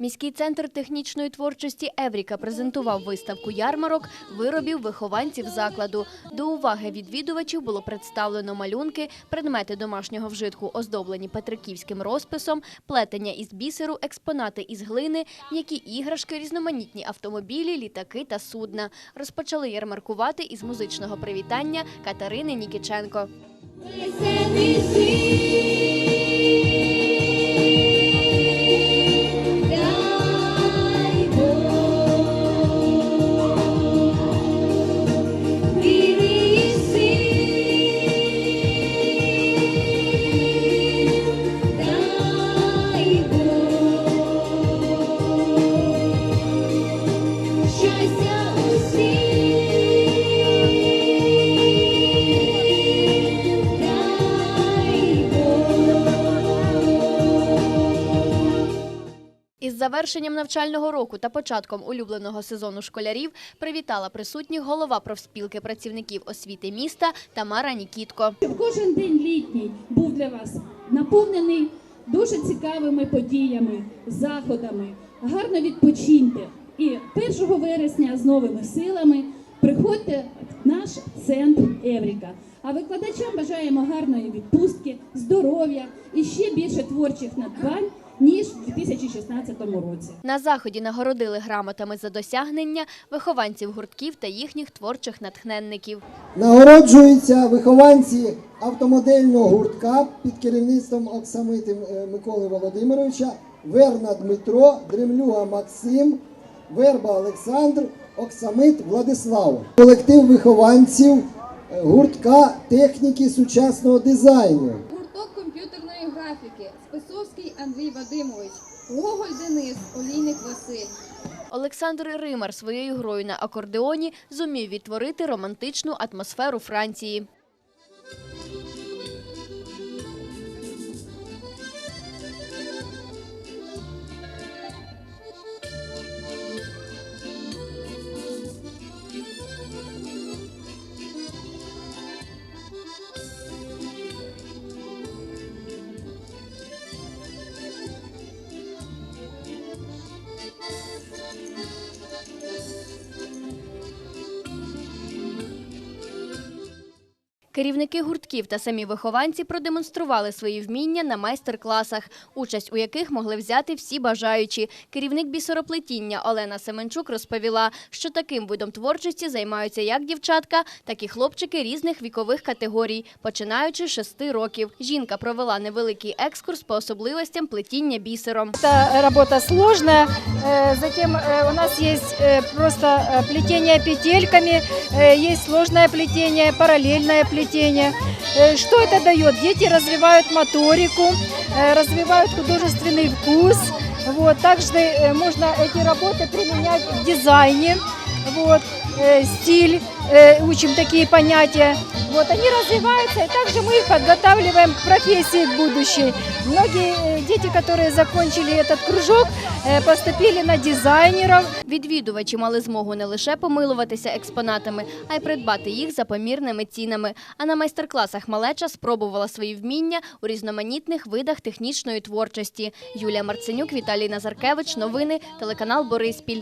Міський центр технічної творчості Евріка презентував виставку ярмарок виробів вихованців закладу. До уваги відвідувачів було представлено малюнки, предмети домашнього вжитку, оздоблені петриківським розписом, плетення із бісеру, експонати із глини, м'які іграшки, різноманітні автомобілі, літаки та судна. Розпочали ярмаркувати із музичного привітання Катерини Нікіченко. Завершенням навчального року та початком улюбленого сезону школярів привітала присутніх голова профспілки працівників освіти міста Тамара Нікітко. Кожен день літній був для вас наповнений дуже цікавими подіями, заходами. Гарно відпочиньте. І 1 вересня з новими силами приходьте в наш центр Евріка. А викладачам бажаємо гарної відпустки, здоров'я і ще більше творчих надбань, ніж в 2016 році. На заході нагородили грамотами за досягнення вихованців гуртків та їхніх творчих натхненників. Нагороджуються вихованці автомодельного гуртка під керівництвом Оксамити е, Миколи Володимировича, Верна Дмитро, Дремлюга Максим, Верба Олександр, Оксамит Владислав. Колектив вихованців е, гуртка техніки сучасного дизайну. Графіки Списовський Андрій Вадимович, Гоголь Денис, Олійник Василь. Олександр Римар своєю грою на акордеоні зумів відтворити романтичну атмосферу Франції. Керівники гуртків та самі вихованці продемонстрували свої вміння на майстер-класах, участь у яких могли взяти всі бажаючі. Керівник бісероплетіння Олена Семенчук розповіла, що таким видом творчості займаються як дівчатка, так і хлопчики різних вікових категорій, починаючи з 6 років. Жінка провела невеликий екскурс по особливостям плетіння бісером. Это работа сложная. Э, Затем э, у нас есть э, просто э, плетение петельками, э, есть сложное плетение, параллельное плетение. Э, Что это дает? Дети развивают моторику, э, развивают художественный вкус. Вот. Также э, можно эти работы применять в дизайне. Вот. э, Стиль, э, учим такие понятия. Вот, они развиваются, и также мы их подготавливаем к профессии будущей. Многие э, дети, которые закончили этот кружок, э, поступили на дизайнеров. Відвідувачі мали змогу не лише помилуватися експонатами, а й придбати їх за помірними цінами. А на майстер-класах малеча спробувала свої вміння у різноманітних видах технічної творчості. Юлія Марценюк, Віталій Назаркевич. Новини. Телеканал Бориспіль.